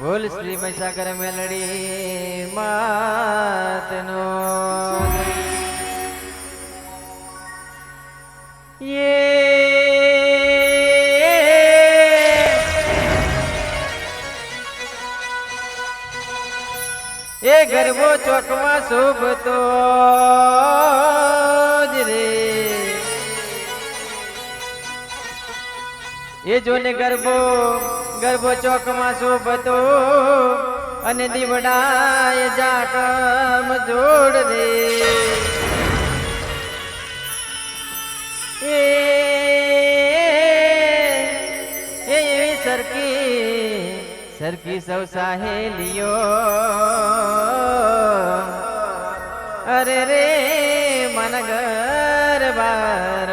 બોલ શ્રી મહીસાગર મેલડી માતનો. એ ગરબો ચોકમાં શોભતો. એ જોને ગરબો ગરબો ચોકમાં શોભતો અને દીવડાય જાકમ જોડ દે. એ એવી સરકી સરકી સૌ સાહેલીઓ. અરે રે, મન ઘર બાર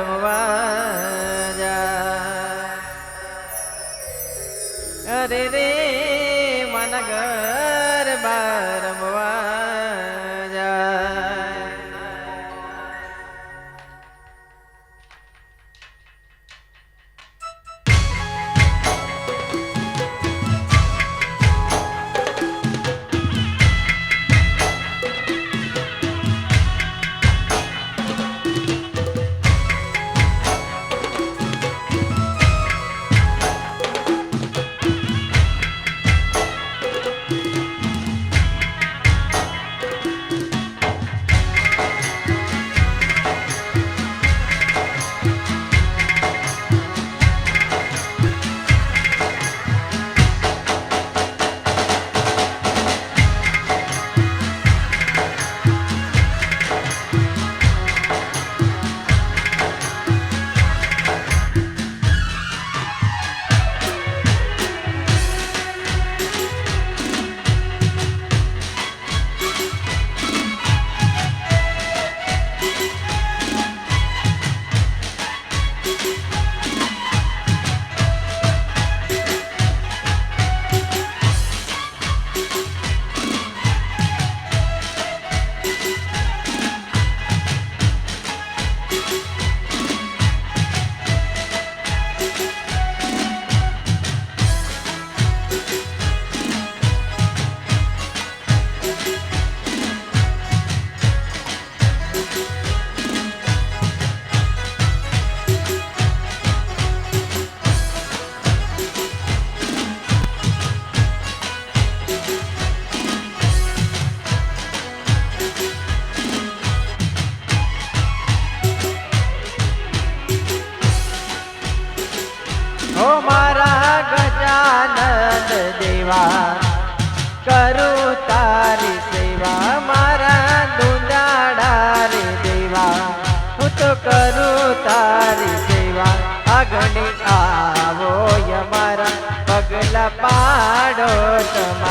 Lord,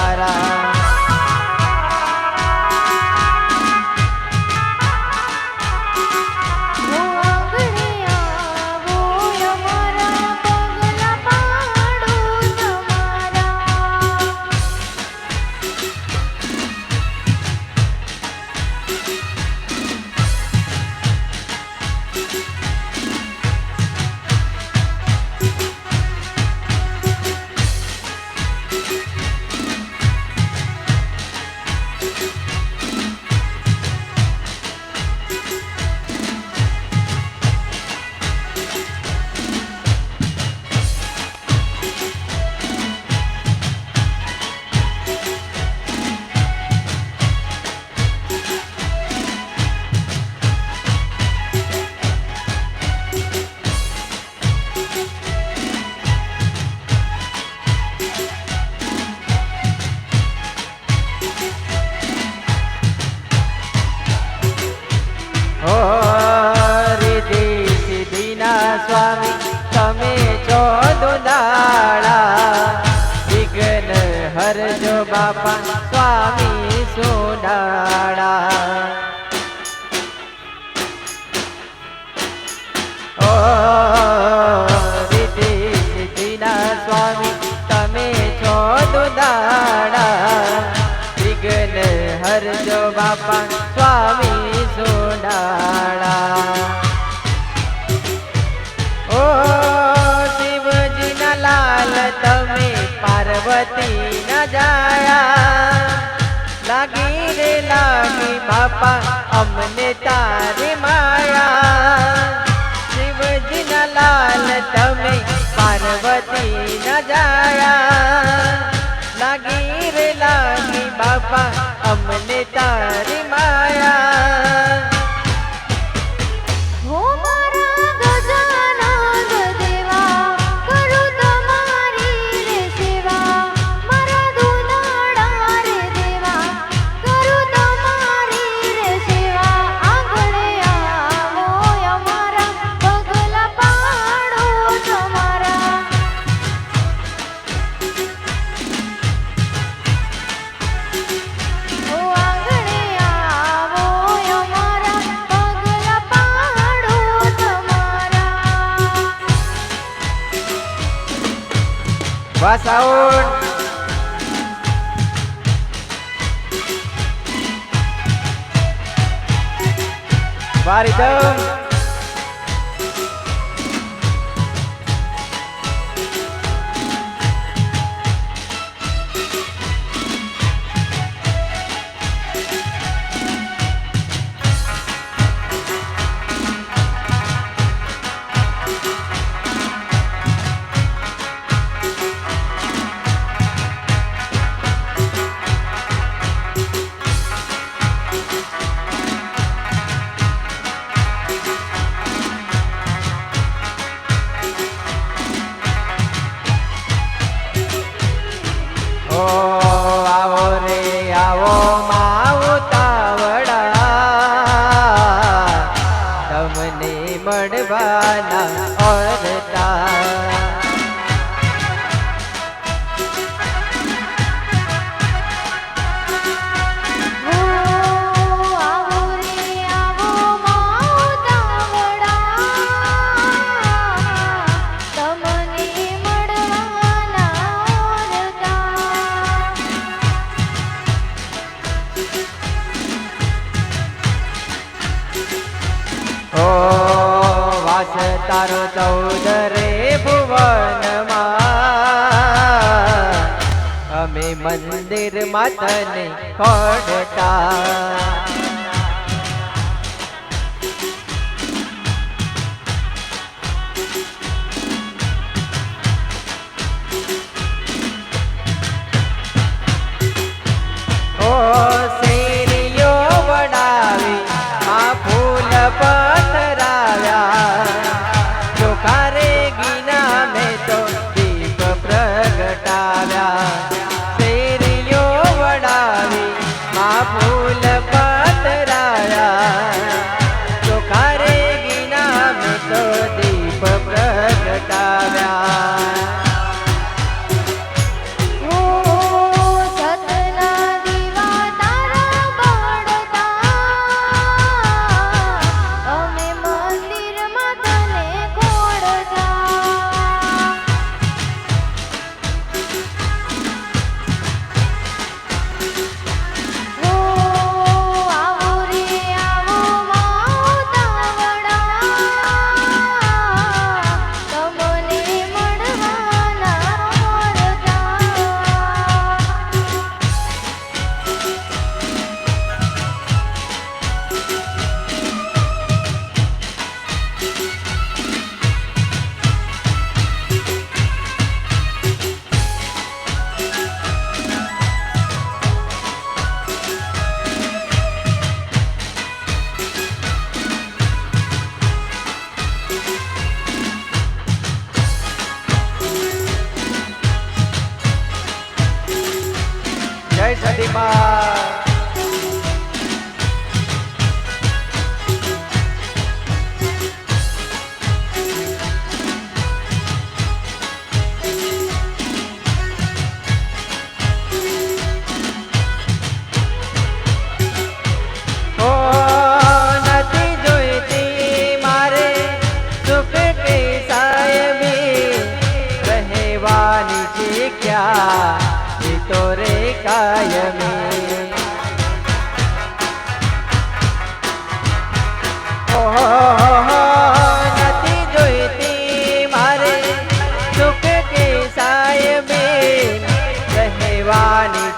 બાપા, અમને તારી માયા. શિવજીના લાલ તમે પાર્વતી ન જાયા. લાગી રે લાગી બાપા, અમને તારી ગુણ વારી દમ ઓ વાસ તારો ચૌદ રે ભુવનમાં. અમે મંદિર માતને પડતા Oh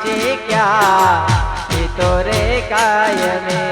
કે ક્યાં? એ તો રે કાયમે.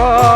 Oh.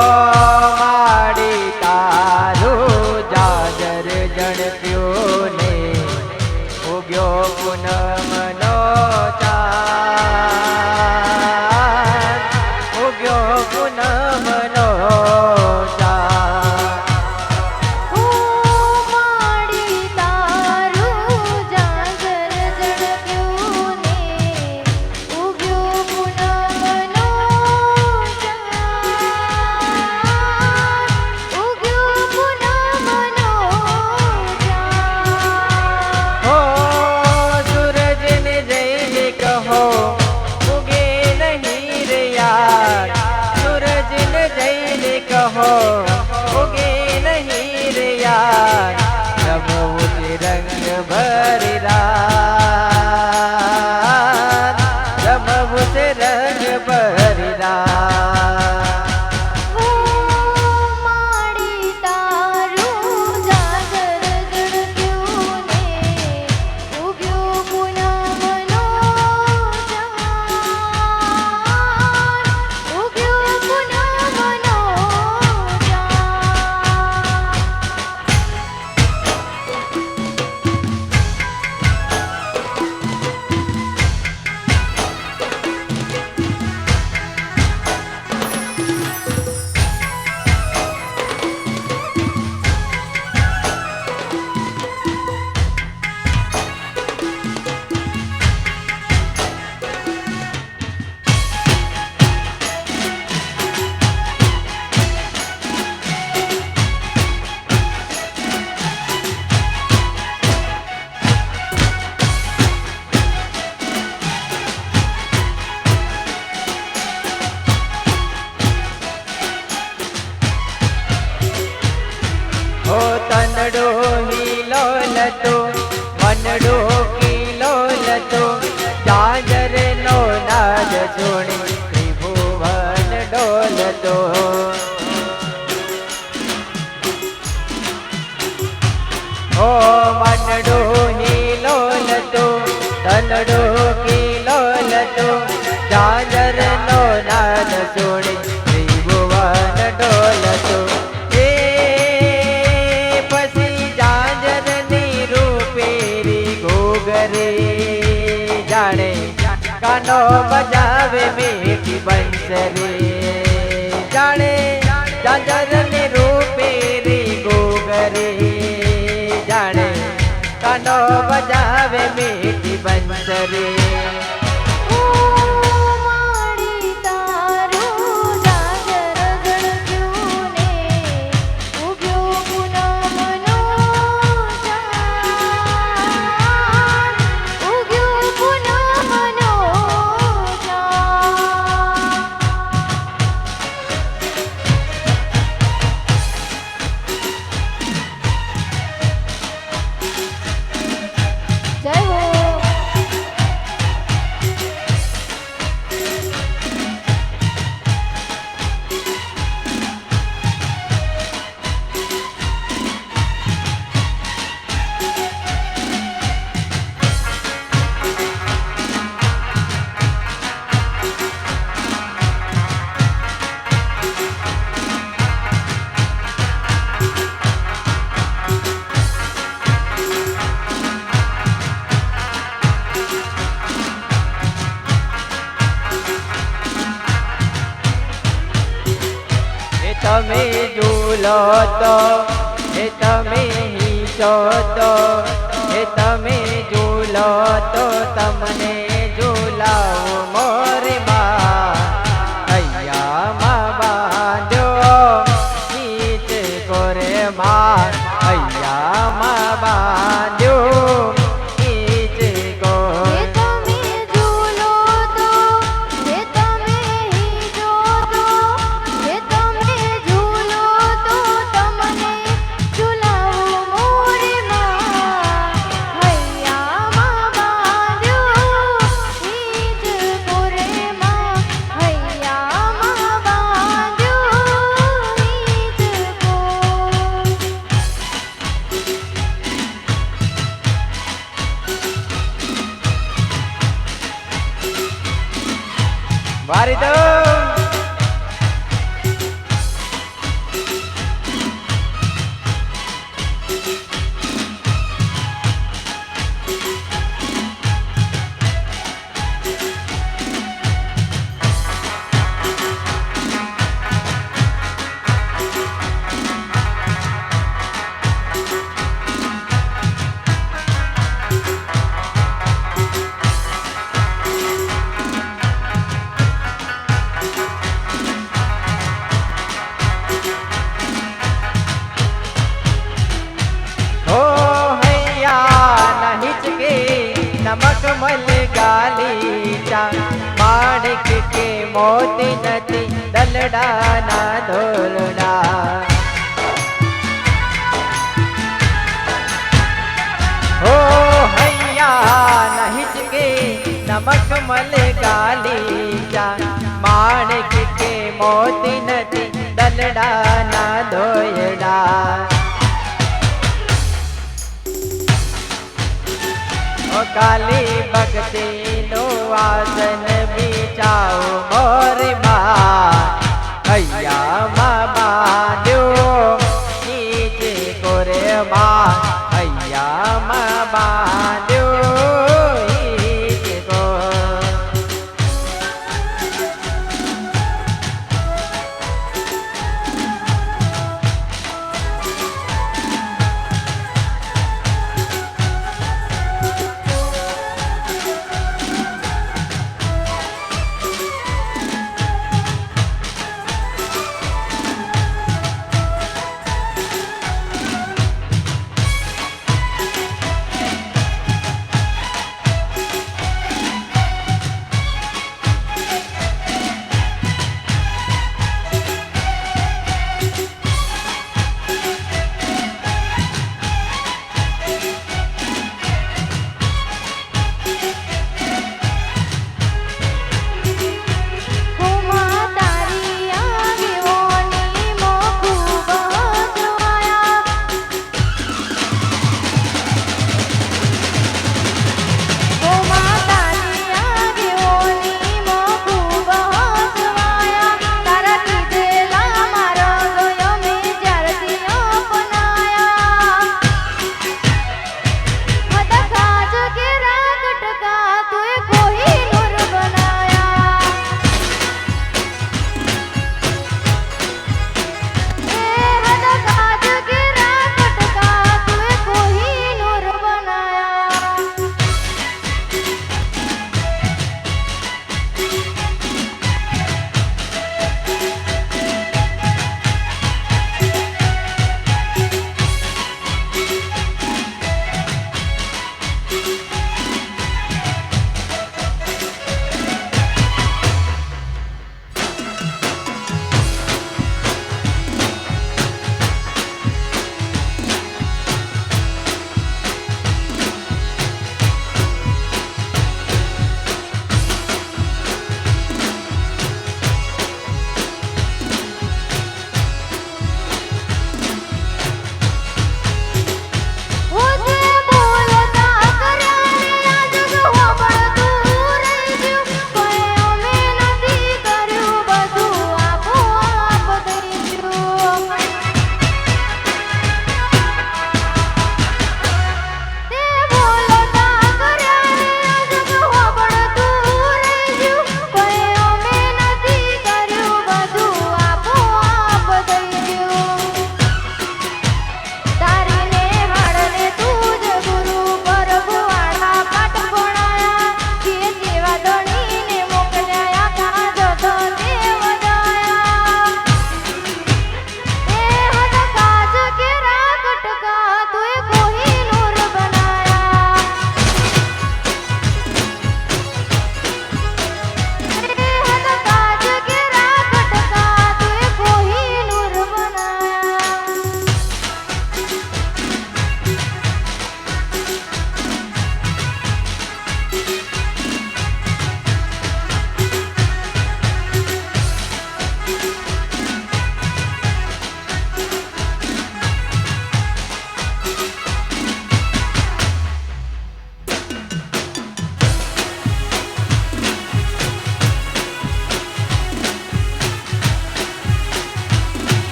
ગાંદડો કિલો લતો ગાંદર નો નાદ જોણી ત્રિભુવન ડોલતો. ઓ મંડો નીલો લતો તનડો કાનો બજાવે મેઘી બંસરે જાણે જાજરની રૂપે રે ગોગરે જાણે કાનો બજાવે મેઘી બંસરે ભૂલો તો એ તમે હિંચો તો એ તમે ઝૂલો તો તમને કાલી ભક્તિનો આસન વિચાર